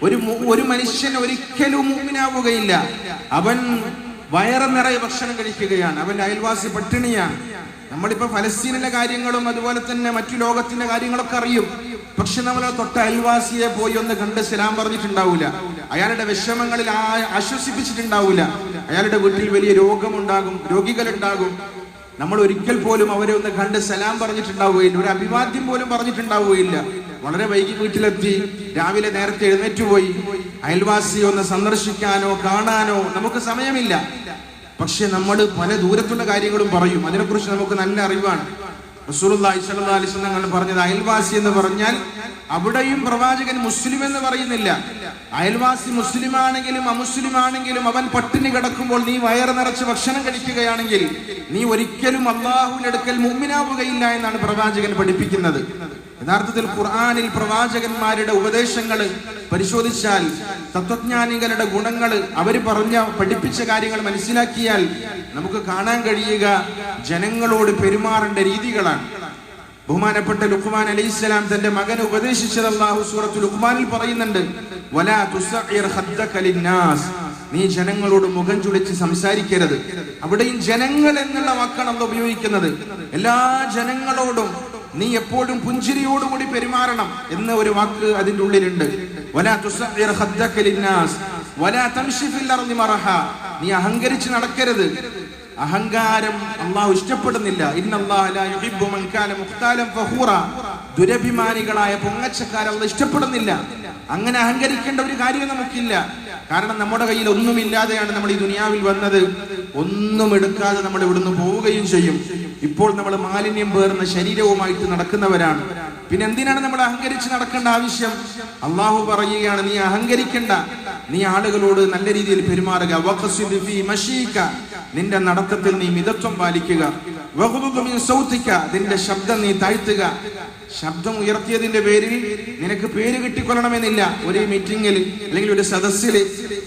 ഒരു ഒരു മനുഷ്യൻ ഒരിക്കലും മുഅ്മിനാവുകയില്ല. അവൻ വയറ് നിറയെ ഭക്ഷണം കഴിക്കുകയാണ്. അവന്റെ അയൽവാസി പട്ടിണിയാണ്. നമ്മളിപ്പോ ഫലസ്തീനിലെ കാര്യങ്ങളും അതുപോലെ തന്നെ മറ്റു ലോകത്തിന്റെ കാര്യങ്ങളൊക്കെ അറിയും. പക്ഷെ നമ്മൾ തൊട്ട അയൽവാസിയെ പോയി ഒന്ന് കണ്ട് സലാം പറഞ്ഞിട്ടുണ്ടാവില്ല അയാളുടെ വിഷമങ്ങളിൽ ആശ്വസിപ്പിച്ചിട്ടുണ്ടാവില്ല അയാളുടെ വീട്ടിൽ വലിയ രോഗമുണ്ടാകും രോഗികളുണ്ടാകും. നമ്മൾ ഒരിക്കൽ പോലും അവരെ ഒന്ന് കണ്ട് സലാം പറഞ്ഞിട്ടുണ്ടാവുകയില്ല. ഒരു അഭിവാദ്യം പോലും പറഞ്ഞിട്ടുണ്ടാവുകയില്ല. വളരെ വൈകി വീട്ടിലെത്തി. രാവിലെ നേരത്തെ എഴുന്നേറ്റ് പോയി. അയൽവാസിയെ ഒന്ന് സന്ദർശിക്കാനോ കാണാനോ നമുക്ക് സമയമില്ല. പക്ഷെ നമ്മൾ പല ദൂരത്തുള്ള കാര്യങ്ങളും പറയും. അതിനെക്കുറിച്ച് നമുക്ക് നല്ല അറിവാണ്. തങ്ങൾ പറഞ്ഞത് അയൽവാസി എന്ന് പറഞ്ഞാൽ അവിടെയും പ്രവാചകൻ മുസ്ലിം എന്ന് പറയുന്നില്ല. അയൽവാസി മുസ്ലിം ആണെങ്കിലും അമുസ്ലിം ആണെങ്കിലും അവൻ പട്ടിണി കിടക്കുമ്പോൾ നീ വയറ് നിറച്ച് ഭക്ഷണം കഴിക്കുകയാണെങ്കിൽ നീ ഒരിക്കലും അള്ളാഹുവിനെടുക്കൽ മുമ്മിനാവുകയില്ല എന്നാണ് പ്രവാചകൻ പഠിപ്പിക്കുന്നത്. യഥാർത്ഥത്തിൽ ഖുർആാനിൽ പ്രവാചകന്മാരുടെ ഉപദേശങ്ങൾ പരിശോധിച്ചാൽ തത്വജ്ഞാനികളുടെ ഗുണങ്ങൾ അവർ പറഞ്ഞ പഠിപ്പിച്ച കാര്യങ്ങൾ മനസ്സിലാക്കിയാൽ നമുക്ക് കാണാൻ കഴിയുക ജനങ്ങളോട് പെരുമാറേണ്ട രീതികളാണ്. ബഹുമാനപ്പെട്ട ലുഖ്മാൻ അലി ഇസ്ലാം തന്റെ മകനെ ഉപദേശിച്ചത് അള്ളാഹു സൂറത്ത് ലുഖ്മാനിൽ പറയുന്നുണ്ട് വലാ ലിന്നാസ്. നീ ജനങ്ങളോട് മുഖം ചുളിച്ച് സംസാരിക്കരുത്. അവിടെയും ജനങ്ങൾ എന്നുള്ള വാക്കാണ് അത് ഉപയോഗിക്കുന്നത്. എല്ലാ ജനങ്ങളോടും നീ എപ്പോഴും പുഞ്ചിരിയോടുകൂടി പെരുമാറണം എന്ന ഒരു വാക്ക് അതിന്റെ ഉള്ളിലുണ്ട്. നീ അഹങ്കരിച്ച് നടക്കരുത്. അഹങ്കാരം അള്ളാഹു ഇഷ്ടപ്പെടുന്നില്ല. ദുരഭിമാനികളായ പൊങ്ങച്ചക്കാരെ അള്ള ഇഷ്ടപ്പെടുന്നില്ല. അങ്ങനെ അഹങ്കരിക്കേണ്ട ഒരു കാര്യം നമുക്കില്ല. കാരണം നമ്മുടെ കയ്യിൽ ഒന്നുമില്ലാതെയാണ് നമ്മൾ ഈ ദുനിയാവിൽ വന്നത്. ഒന്നും എടുക്കാതെ നമ്മൾ ഇവിടുന്ന് പോവുകയും ചെയ്യും. ഇപ്പോൾ നമ്മൾ മാലിന്യം പേർന്ന ശരീരവുമായിട്ട് നടക്കുന്നവരാണ്. പിന്നെ എന്തിനാണ് നമ്മൾ അഹങ്കരിച്ച് നടക്കേണ്ട ആവശ്യം? അള്ളാഹു പറയുകയാണ് നീ അഹങ്കരിക്കണ്ട. നീ ആളുകളോട് നല്ല രീതിയിൽ പെരുമാറുക. നിന്റെ നടത്തത്തിൽ നീ മിതത്വം പാലിക്കുക. നിന്റെ ശബ്ദം നീ താഴ്ത്തുക. ശബ്ദം ഉയർത്തിയതിന്റെ പേരിൽ നിനക്ക് പേര് കിട്ടിക്കൊള്ളണമെന്നില്ല. ഒരു മീറ്റിംഗിൽ അല്ലെങ്കിൽ ഒരു സദസ്സിൽ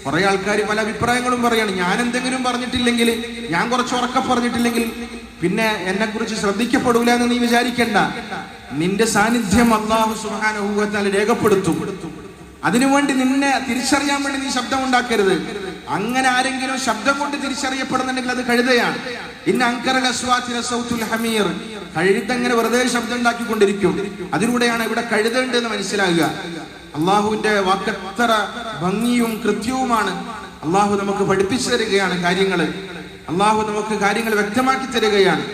കുറെ ആൾക്കാർ പല അഭിപ്രായങ്ങളും പറയാണ്. ഞാൻ എന്തെങ്കിലും പറഞ്ഞിട്ടില്ലെങ്കിൽ ഞാൻ കുറച്ച് ഉറക്കം പറഞ്ഞിട്ടില്ലെങ്കിൽ പിന്നെ എന്നെ കുറിച്ച് ശ്രദ്ധിക്കപ്പെടൂല എന്ന് നീ വിചാരിക്കണ്ട. നിന്റെ സാന്നിധ്യം അള്ളാഹു സുഹാനുഭവത്താൽ രേഖപ്പെടുത്തും. അതിനുവേണ്ടി നിന്നെ തിരിച്ചറിയാൻ വേണ്ടി നീ ശബ്ദം ഉണ്ടാക്കരുത്. അങ്ങനെ ആരെങ്കിലും ശബ്ദം കൊണ്ട് തിരിച്ചറിയപ്പെടുന്നുണ്ടെങ്കിൽ അത് കഴുതയാണ്. ഇന്ന അസ്വാത്തിന സൗത്തുൽ ഹമീർ. കഴുതങ്ങനെ വെറുതെ ശബ്ദം ഉണ്ടാക്കിക്കൊണ്ടിരിക്കും. അതിലൂടെയാണ് ഇവിടെ കഴുതണ്ട് എന്ന് മനസ്സിലാകുക. അള്ളാഹുവിന്റെ വാക്കത്ര ഭംഗിയും കൃത്യവുമാണ്. അള്ളാഹു നമുക്ക് പഠിപ്പിച്ചു തരികയാണ് കാര്യങ്ങൾ അള്ളാഹു നമുക്ക് കാര്യങ്ങൾ വ്യക്തമാക്കി തരികയാണ്.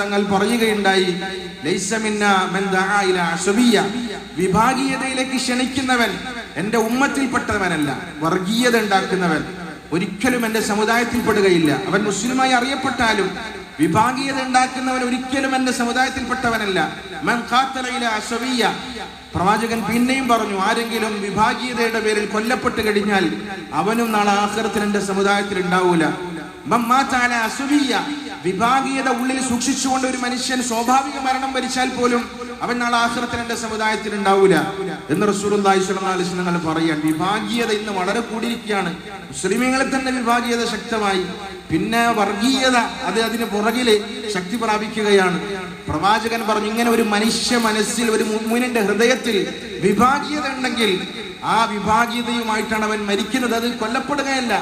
തങ്ങൾ പറയുകയുണ്ടായി വിഭാഗീയതയിലേക്ക് ക്ഷണിക്കുന്നവൻ എന്റെ ഉമ്മത്തിൽപ്പെട്ടവനല്ല വർഗീയത ഉണ്ടാക്കുന്നവൻ. ഒരിക്കലും എന്റെ സമുദായത്തിൽപ്പെടുകയില്ല. അവൻ മുസ്ലിമായി അറിയപ്പെട്ടാലും വിഭാഗീയത ഉണ്ടാക്കുന്നവൻ ഒരിക്കലും എന്റെ സമുദായത്തിൽപ്പെട്ടവനല്ല. പ്രവാചകൻ പിന്നെയും പറഞ്ഞു ആരെങ്കിലും വിഭാഗീയതയുടെ പേരിൽ കൊല്ലപ്പെട്ട് കഴിഞ്ഞാൽ അവനും നാളെ ആഖിറത്തിൽ എന്റെ സമുദായത്തിൽ ഉണ്ടാവൂല. വിഭാഗീയത ഉള്ളിൽ സൂക്ഷിച്ചുകൊണ്ട് ഒരു മനുഷ്യൻ സ്വാഭാവിക മരണം വരിച്ചാൽ പോലും അവൻ നാളെ ആഖിറത്തിൽ എന്റെ സമുദായത്തിൽ ഉണ്ടാവൂല എന്ന് വസല്ലം തങ്ങൾ പറയാൻ വിഭാഗീയത ഇന്ന് വളരെ കൂടിയിരിക്കുകയാണ്. മുസ്ലിമീങ്ങളെ തന്നെ വിഭാഗീയത ശക്തമായി പിന്നെ വർഗീയത അത് അതിന് പുറകിൽ ശക്തി പ്രാപിക്കുകയാണ്. പ്രവാചകൻ പറഞ്ഞു ഇങ്ങനെ ഒരു മനുഷ്യ മനസ്സിൽ ഒരു മുമ്മിനിന്റെ ഹൃദയത്തിൽ വിഭാഗീയത ഉണ്ടെങ്കിൽ ആ വിഭാഗീയതയുമായിട്ടാണ് അവൻ മരിക്കുന്നത്. അത് കൊല്ലപ്പെടുകയല്ല.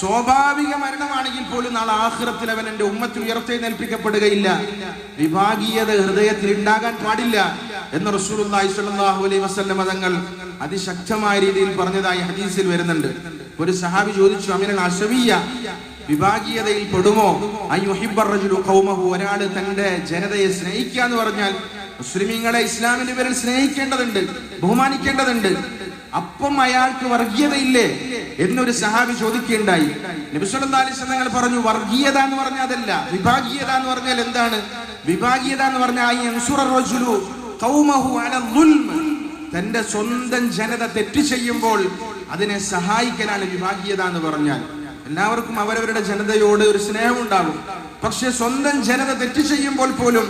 സ്വാഭാവിക മരണമാണെങ്കിൽ പോലും നാളെ ആഹ്റത്തിൽ അവൻ എന്റെ ഉമ്മത്തിൽ ഉയർത്തെഴുന്നേൽപ്പിക്കപ്പെടുകയില്ല. വിഭാഗീയത ഹൃദയത്തിൽ ഉണ്ടാകാൻ പാടില്ല. എന്ന് റസൂലുള്ളാഹി സ്വല്ലല്ലാഹു അലൈഹി വസല്ലം തങ്ങൾ അതിശക്തമായ രീതിയിൽ പറഞ്ഞതായി ഹദീസിൽ വരുന്നുണ്ട്. ഒരു സഹാബി ചോദിച്ചു അമിനൽ അശവിയ വിഭാഗീയതയിൽ പെടുമോ ഒരാൾ തന്റെ ജനതയെ സ്നേഹിക്കുക എന്ന് പറഞ്ഞാൽ മുസ്ലിമീങ്ങളെ ഇസ്ലാമിന്റെ പേരിൽ സ്നേഹിക്കേണ്ടതുണ്ട് ബഹുമാനിക്കേണ്ടതുണ്ട്. അപ്പം അയാൾക്ക് വർഗീയതയില്ലേ? എന്നൊരു സഹാബി ചോദിക്കുകയുണ്ടായി. അലൈഹി നിങ്ങൾ പറഞ്ഞു വർഗീയത എന്ന് പറഞ്ഞാൽ അതല്ല. വിഭാഗീയത എന്ന് പറഞ്ഞാൽ എന്താണ്? വിഭാഗീയത എന്ന് പറഞ്ഞാൽ. തന്റെ സ്വന്തം ജനത തെറ്റ് ചെയ്യുമ്പോൾ അതിനെ സഹായിക്കലാണ് വിഭാഗീയത എന്ന് പറഞ്ഞാൽ. എല്ലാവർക്കും അവരവരുടെ ജനതയോട് ഒരു സ്നേഹം ഉണ്ടാകും പക്ഷെ സ്വന്തം ജനത തെറ്റ് ചെയ്യുമ്പോൾ പോലും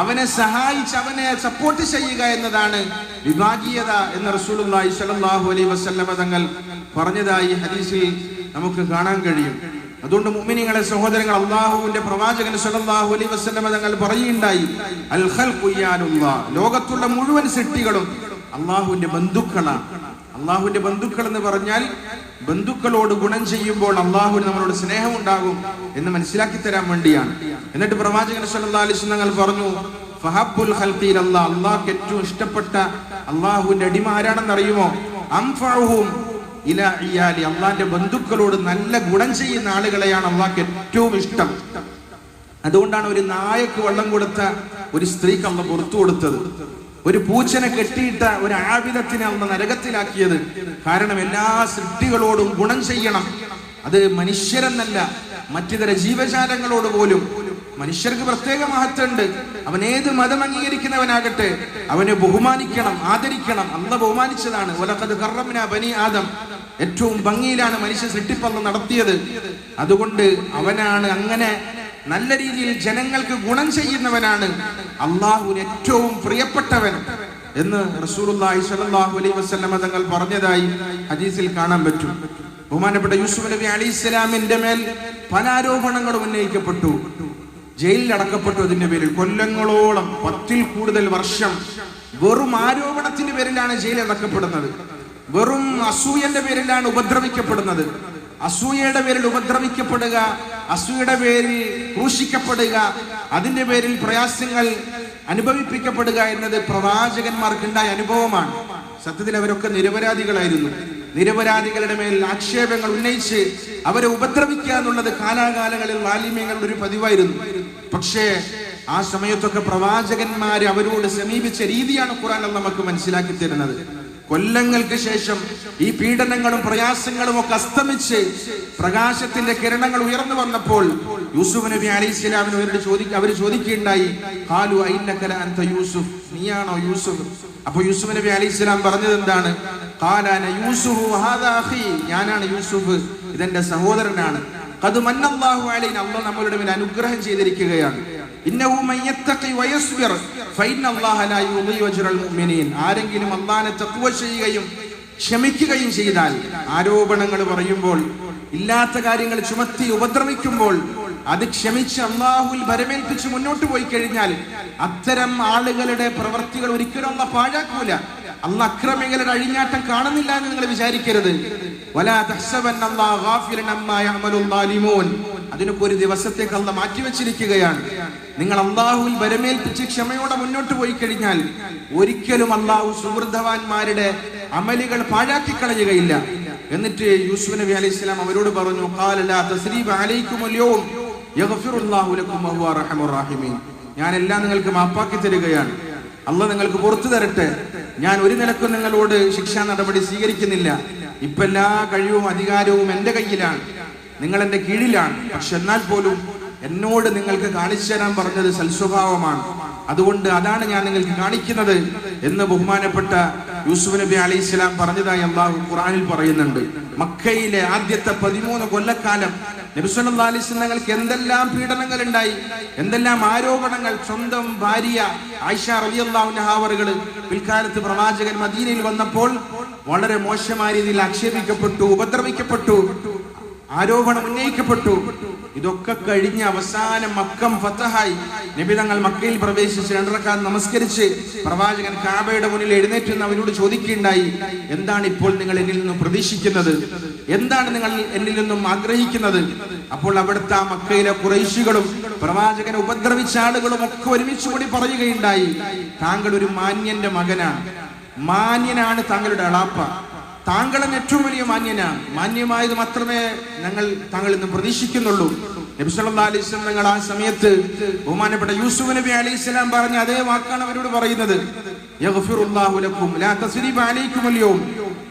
അവനെ സഹായിച്ച് അവനെ സപ്പോർട്ട് ചെയ്യുക എന്നതാണ് വിഭാഗീയത എന്ന റസൂലുള്ളാഹി സ്വല്ലല്ലാഹു അലൈഹി വസല്ലമ തങ്ങൾ പറഞ്ഞതായി ഹദീസിൽ നമുക്ക് കാണാൻ കഴിയും. അതുകൊണ്ട് മുഅ്മിനീങ്ങളെ സഹോദരങ്ങൾ അള്ളാഹുവിന്റെ പ്രവാചകൻ സ്വല്ലല്ലാഹു അലൈഹി വസല്ലമ തങ്ങൾ പറയുണ്ടായി അൽ ഖൽഖു യാനുല്ലാ ലോകത്തുള്ള മുഴുവൻ സൃഷ്ടികളും അള്ളാഹുവിന്റെ ബന്ധുക്കളാണ്. അള്ളാഹുവിന്റെ ബന്ധുക്കൾ എന്ന് പറഞ്ഞാൽ ബന്ധുക്കളോട് ഗുണം ചെയ്യുമ്പോൾ അള്ളാഹുവിന് നമ്മളോട് സ്നേഹം ഉണ്ടാകും എന്ന് മനസ്സിലാക്കി തരാൻ വേണ്ടിയാണ്. എന്നിട്ട് പ്രവാചകൻ തങ്ങൾ പറഞ്ഞു അല്ലാഹ് അള്ളാഹ്ക്ക് ഏറ്റവും ഇഷ്ടപ്പെട്ട അള്ളാഹുവിന്റെ അടിമ ആരാണെന്ന് അറിയുമോ? അംഫഉഹും ഇലാ ബന്ധുക്കളോട് നല്ല ഗുണം ചെയ്യുന്ന ആളുകളെയാണ് അള്ളാഹ്ക്ക് ഏറ്റവും ഇഷ്ടം. അതുകൊണ്ടാണ് ഒരു നായക്ക് വെള്ളം കൊടുത്ത ഒരു സ്ത്രീക്ക് അള്ള പുറത്തു കൊടുത്തത്. ഒരു പൂച്ചനെ കെട്ടിയിട്ട ഒരു ആവിധത്തിനെ അന്ന് നരകത്തിലാക്കിയത് കാരണം എല്ലാ സൃഷ്ടികളോടും ഗുണം ചെയ്യണം. അത് മനുഷ്യരെന്നല്ല മറ്റിതര ജീവജാലങ്ങളോട് പോലും. മനുഷ്യർക്ക് പ്രത്യേക മഹത്വമുണ്ട്. അവൻ ഏത് മതം അംഗീകരിക്കുന്നവനാകട്ടെ അവനെ ബഹുമാനിക്കണം ആദരിക്കണം. അന്ന് ബഹുമാനിച്ചതാണ്. ഒലക്കത് കറമിന ബനി ആദം. ഏറ്റവും ഭംഗിയിലാണ് മനുഷ്യ സൃഷ്ടിപ്പന്ന് നടത്തിയത്. അതുകൊണ്ട് അവനാണ് അങ്ങനെ നല്ല രീതിയിൽ ജനങ്ങൾക്ക് ഗുണം ചെയ്യുന്നവനാണ് അള്ളാഹുവിന് ഏറ്റവും പ്രിയപ്പെട്ടവൻ എന്ന് റസൂലുള്ളാഹി സ്വല്ലല്ലാഹു അലൈഹി വസല്ലമ തങ്ങൾ പറഞ്ഞതായി ഹദീസിൽ കാണാൻ പറ്റും. ബഹുമാനപ്പെട്ട യൂസുഫ് നബി അലി ഇസ്ലാമിന്റെ മേൽ പല ആരോപണങ്ങളും ഉന്നയിക്കപ്പെട്ടു. ജയിലിൽ അടക്കപ്പെട്ടു അതിന്റെ പേരിൽ. കൊല്ലങ്ങളോളം പത്തിൽ കൂടുതൽ വർഷം വെറും ആരോപണത്തിന്റെ പേരിലാണ് ജയിലിൽ അടക്കപ്പെടുന്നത്. വെറും അസൂയന്റെ പേരിലാണ് ഉപദ്രവിക്കപ്പെടുന്നത്. അസൂയയുടെ പേരിൽ ഉപദ്രവിക്കപ്പെടുക അസൂയയുടെ പേരിൽ ക്രൂശിക്കപ്പെടുക അതിന്റെ പേരിൽ പ്രയാസങ്ങൾ അനുഭവിപ്പിക്കപ്പെടുക എന്നത് പ്രവാചകന്മാർക്കുണ്ടായ അനുഭവമാണ്. സത്യത്തിൽ അവരൊക്കെ നിരപരാധികളായിരുന്നു. നിരപരാധികളുടെ മേൽ ആക്ഷേപങ്ങൾ ഉന്നയിച്ച് അവരെ ഉപദ്രവിക്കുക എന്നുള്ളത് കാലാകാലങ്ങളിൽ മാലിന്യങ്ങളുടെ ഒരു പതിവായിരുന്നു. പക്ഷേ ആ സമയത്തൊക്കെ പ്രവാചകന്മാരെ അവരോട് സമീപിച്ച രീതിയാണ് ഖുറാൻ നമുക്ക് മനസ്സിലാക്കി തരുന്നത്. കൊല്ലങ്ങൾക്ക് ശേഷം ഈ പീഡനങ്ങളും പ്രയാസങ്ങളും ഒക്കെ അസ്തമിച്ച് പ്രകാശത്തിന്റെ കിരണങ്ങൾ ഉയർന്നു വന്നപ്പോൾ യൂസുഫ് നബി അലി ഇസ്ലാമിന് അവരോട് ചോദിക്ക അവർ ചോദിക്കുകയുണ്ടായി ഹാലു ഐന്നക്കല അന്ത യൂസുഫ്? നീയാണോ യൂസുഫ്? അപ്പൊ യൂസുഫ് നബി അലി ഇസ്ലാം പറഞ്ഞത് എന്താണ്? കാലാന യൂസുഫ് ഞാനാണ് യൂസുഫ് ഇതെന്റെ സഹോദരനാണ്. അത് മന്നല്ലാഹു അലൈൻ അള്ളാഹ് നമ്മളുടെ മേൽ അനുഗ്രഹം ചെയ്തിരിക്കുകയാണ്. ആരെങ്കിലും അള്ളാനെ തഖ്വ ചെയ്യുകയും ക്ഷമിക്കുകയും ചെയ്താൽ ആരോപണങ്ങൾ പറയുമ്പോൾ ഇല്ലാത്ത കാര്യങ്ങൾ ചുമത്തി ഉപദ്രവിക്കുമ്പോൾ അത് ക്ഷമിച്ച് അള്ളാഹുൽ ഭരമേൽപ്പിച്ച് മുന്നോട്ട് പോയി കഴിഞ്ഞാൽ അത്തരം ആളുകളുടെ പ്രവൃത്തികൾ ഒരിക്കലും അള്ള പാഴാക്കൂല. അല്ല അക്രമികളുടെ അഴിഞ്ഞാട്ടം കാണുന്നില്ല എന്ന് നിങ്ങൾ വിചാരിക്കരുത്. അതിനൊക്കെ ഒരു ദിവസത്തേക്ക് അല്ല മാറ്റിവെച്ചിരിക്കുകയാണ്. നിങ്ങൾ അള്ളാഹുവിൽ വരമേൽപ്പിച്ച് ക്ഷമയോടെ മുന്നോട്ട് പോയി കഴിഞ്ഞാൽ ഒരിക്കലും അള്ളാഹു സുഹൃദ്ധവാന്മാരുടെ അമലുകൾ പാഴാക്കി കളയുകയില്ല എന്നിട്ട് യൂസുഫ് നബി അലൈഹി സ്വലാം അവരോട് പറഞ്ഞു. ഞാൻ എല്ലാം നിങ്ങൾക്ക് മാപ്പാക്കി തരികയാണ്. അല്ല നിങ്ങൾക്ക് പുറത്തു തരട്ടെ. ഞാൻ ഒരു നിലക്കും നിങ്ങളോട് ശിക്ഷാ നടപടി സ്വീകരിക്കുന്നില്ല. ഇപ്പൊ എല്ലാ കഴിവും അധികാരവും എന്റെ കയ്യിലാണ്. നിങ്ങൾ എന്റെ കീഴിലാണ്. പക്ഷെ എന്നാൽ പോലും എന്നോട് നിങ്ങൾക്ക് കാണിച്ചു തരാൻ പറഞ്ഞത് സൽസ്വഭാവമാണ്. അതുകൊണ്ട് അതാണ് ഞാൻ നിങ്ങൾക്ക് കാണിക്കുന്നത് എന്ന് ബഹുമാനപ്പെട്ട യൂസുഫ് നബി അലൈഹി സ്വലാം പറഞ്ഞതായി അള്ളാഹു ഖുറാനിൽ പറയുന്നുണ്ട്. മക്കയിലെ ആദ്യത്തെ പതിമൂന്ന് കൊല്ലക്കാലം നബിസ്വല്ലാ അലൈഹി തങ്ങൾക്ക് എന്തെല്ലാം പീഡനങ്ങൾ ഉണ്ടായി എന്തെല്ലാം ആരോപണങ്ങൾ സ്വന്തം ഭാര്യ ആയിഷ റലിയല്ലാവുന്നഹാവറുകൾ പിൽക്കാലത്ത് പ്രവാചകൻ മദീനയിൽ വന്നപ്പോൾ വളരെ മോശമായ രീതിയിൽ ആക്ഷേപിക്കപ്പെട്ടു ഉപദ്രവിക്കപ്പെട്ടു. ആരോപണം ഉന്നയിക്കപ്പെട്ടു. ഇതൊക്കെ കഴിഞ്ഞ് അവസാനം മക്കം ഫത്തഹായി നബി തങ്ങൾ മക്കയിൽ പ്രവേശിച്ച് രണ്ടരക്കാൽ നമസ്കരിച്ച് പ്രവാചകൻ കാബയുടെ മുന്നിൽ എഴുന്നേറ്റെന്ന് അവനോട് ചോദിക്കുകയുണ്ടായി എന്താണ് ഇപ്പോൾ നിങ്ങൾ എന്നിൽ നിന്നും പ്രതീക്ഷിക്കുന്നത്? എന്താണ് നിങ്ങൾ എന്നിൽ നിന്നും ആഗ്രഹിക്കുന്നത്? അപ്പോൾ അവിടുത്തെ ആ മക്കയിലെ കുറേശികളും പ്രവാചകനെ ഉപദ്രവിച്ച ആളുകളും ഒക്കെ ഒരുമിച്ചുകൂടി പറയുകയുണ്ടായി താങ്കൾ ഒരു മാന്യന്റെ മകനാണ്. മാന്യനാണ് താങ്കളുടെ അളാപ്പ. താങ്കളും ഏറ്റവും വലിയ മാന്യനാണ് മാന്യമായത് മാത്രമേ ഞങ്ങൾ താങ്കൾ ഇന്ന് പ്രതീക്ഷിക്കുന്നുള്ളൂ. നബി ആ സമയത്ത് ബഹുമാനപ്പെട്ട യൂസുഫ് നബി അലൈഹി സ്വലാം പറഞ്ഞ അതേ വാക്കാണ് അവരോട് പറയുന്നത്.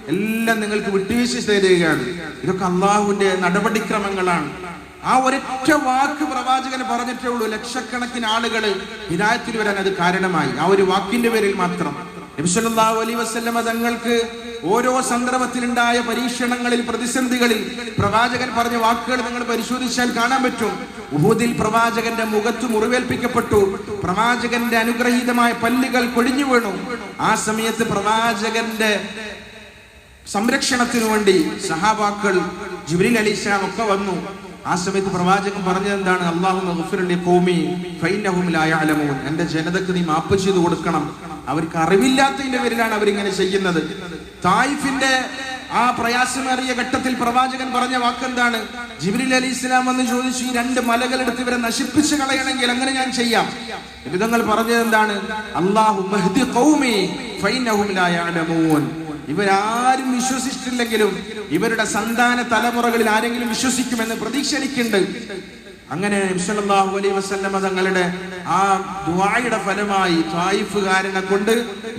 എല്ലാം നിങ്ങൾക്ക് വിട്ടുവീഴ്ച തരികയാണ്. ഇതൊക്കെ അള്ളാഹുവിന്റെ നടപടിക്രമങ്ങളാണ്. ആ ഒരൊറ്റ വാക്ക് പ്രവാചകന് പറഞ്ഞിട്ടേ ഉള്ളൂ. ലക്ഷക്കണക്കിന് ആളുകൾ ഹിതായത്തിൽ വരാൻ അത് കാരണമായി. ആ ഒരു വാക്കിന്റെ പേരിൽ മാത്രം. നബിസ്വല്ലാ അലൈ വസ്ലമ തങ്ങൾക്ക് ഓരോ സന്ദർഭത്തിലുണ്ടായ പരീക്ഷണങ്ങളിൽ പ്രതിസന്ധികളിൽ പ്രവാചകൻ പറഞ്ഞ വാക്കുകൾ നിങ്ങൾ പരിശോധിച്ചാൽ കാണാൻ പറ്റും. ഉഹുദിൽ പ്രവാചകന്റെ മുഖത്ത് മുറിവേൽപ്പിക്കപ്പെട്ടു. പ്രവാചകന്റെ അനുഗ്രഹീതമായ പല്ലുകൾ കൊഴിഞ്ഞു വീണു. ആ സമയത്ത് പ്രവാചകന്റെ സംരക്ഷണത്തിനു വേണ്ടി സഹാബാക്കൾ ജിബ്രീൽ അലി ഇസ്ലാം ഒക്കെ വന്നു. ആ സമയത്ത് പ്രവാചകൻ പറഞ്ഞത് എന്താണ്? അള്ളാഹു എന്റെ ജനതക്ക് നീ മാപ്പ് ചെയ്തു കൊടുക്കണം. അവർക്ക് അറിവില്ലാത്തതിന്റെ പേരിലാണ് അവരിങ്ങനെ ചെയ്യുന്നത്. തായിഫിന്റെ ആ പ്രയാസമേറിയ ഘട്ടത്തിൽ പ്രവാചകൻ പറഞ്ഞ വാക്കെന്താണ്? ജിബ്രിൽ അലി ഇസ്ലാം എന്ന് ചോദിച്ചു ഈ രണ്ട് മലകളെടുത്ത് ഇവരെ നശിപ്പിച്ച് കളയണമെങ്കിൽ അങ്ങനെ ഞാൻ ചെയ്യാം. വിധങ്ങൾ പറഞ്ഞത് എന്താണ്? അള്ളാഹു ഇവരാരും വിശ്വസിച്ചിട്ടില്ലെങ്കിലും ഇവരുടെ സന്താന തലമുറകളിൽ ആരെങ്കിലും വിശ്വസിക്കുമെന്ന് പ്രതീക്ഷ എനിക്കുണ്ട്. അങ്ങനെ നബിസല്ലല്ലാഹു അലൈഹി വസല്ലമ തങ്ങളുടെ ആ ദുആയുടെ ഫലമായി തായിഫുകാരനെ കൊണ്ട്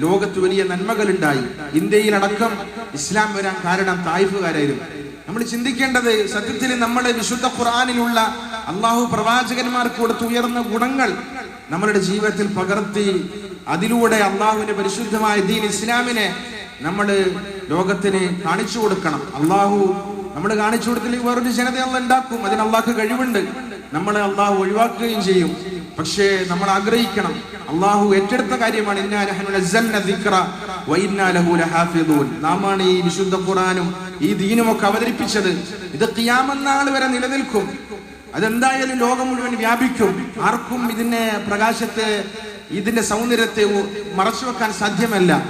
ലോകത്ത് വലിയ നന്മകൾ ഉണ്ടായി ഇന്ത്യയിലടക്കം ഇസ്ലാം വരാൻ കാരണം തായിഫുകാരായിരുന്നു. നമ്മൾ ചിന്തിക്കേണ്ടത് സത്യത്തിൽ നമ്മുടെ വിശുദ്ധ ഖുർആനിലുള്ള അള്ളാഹു പ്രവാചകന്മാർക്ക് കൊടുത്ത് ഉയർന്ന ഗുണങ്ങൾ നമ്മളുടെ ജീവിതത്തിൽ പകർത്തി അതിലൂടെ അള്ളാഹുവിന്റെ പരിശുദ്ധമായ ദീൻ ഇസ്ലാമിനെ നമ്മൾ ലോകത്തിന് കാണിച്ചു കൊടുക്കണം. അള്ളാഹു നമ്മൾ കാണിച്ചു കൊടുത്തില്ലെങ്കിൽ വേറൊരു ജനത അള്ള ഉണ്ടാക്കും. അതിന് അള്ളാഹ് കഴിവുണ്ട്. നമ്മളെ അള്ളാഹു ഒഴിവാക്കുകയും ചെയ്യും. പക്ഷേ നമ്മൾ ആഗ്രഹിക്കണം. അള്ളാഹു ഏറ്റെടുത്ത കാര്യമാണ് നാമാണ് ഈ വിശുദ്ധ ഖുറാനും ഈ ദീനും ഒക്കെ അവതരിപ്പിച്ചത്. ഇത് കിയാമെന്നാൾ വരെ നിലനിൽക്കും. അതെന്തായാലും ലോകം മുഴുവൻ വ്യാപിക്കും. ആർക്കും ഇതിന്റെ പ്രകാശത്തെ ഇതിന്റെ സൗന്ദര്യത്തെ മറച്ചു വെക്കാൻ സാധ്യമല്ല.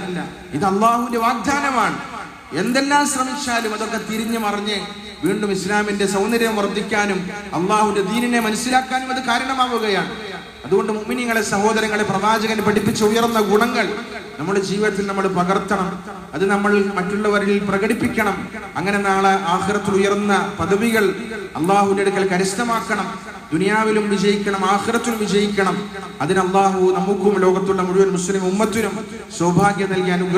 ഇത് അള്ളാഹുവിന്റെ വാഗ്ദാനമാണ്. എന്തെല്ലാം ശ്രമിച്ചാലും അതൊക്കെ തിരിഞ്ഞു മറിഞ്ഞ് വീണ്ടും ഇസ്ലാമിന്റെ സൗന്ദര്യം വർദ്ധിക്കാനും അള്ളാഹുന്റെ ദീനിനെ മനസ്സിലാക്കാനും അത് കാരണമാവുകയാണ്. അതുകൊണ്ട് മുമ്മിനിങ്ങളെ സഹോദരങ്ങളെ പ്രവാചകൻ പഠിപ്പിച്ച ഉയർന്ന ഗുണങ്ങൾ നമ്മുടെ ജീവിതത്തിൽ നമ്മൾ പകർത്തണം. അത് നമ്മൾ മറ്റുള്ളവരിൽ പ്രകടിപ്പിക്കണം. അങ്ങനെ നാളെ ആഹ്റത്തിൽ ഉയർന്ന പദവികൾ അള്ളാഹുവിന്റെ അടുക്കൽ കരസ്ഥമാക്കണം. ദുനിയാവിലും വിജയിക്കണം ആഹ്റത്തിലും വിജയിക്കണം. അതിന് അള്ളാഹു നമുക്കും ലോകത്തുള്ള മുഴുവൻ മുസ്ലിം ഉമ്മത്തിനും സൗഭാഗ്യം നൽകി അനുഗ്രഹിക്കും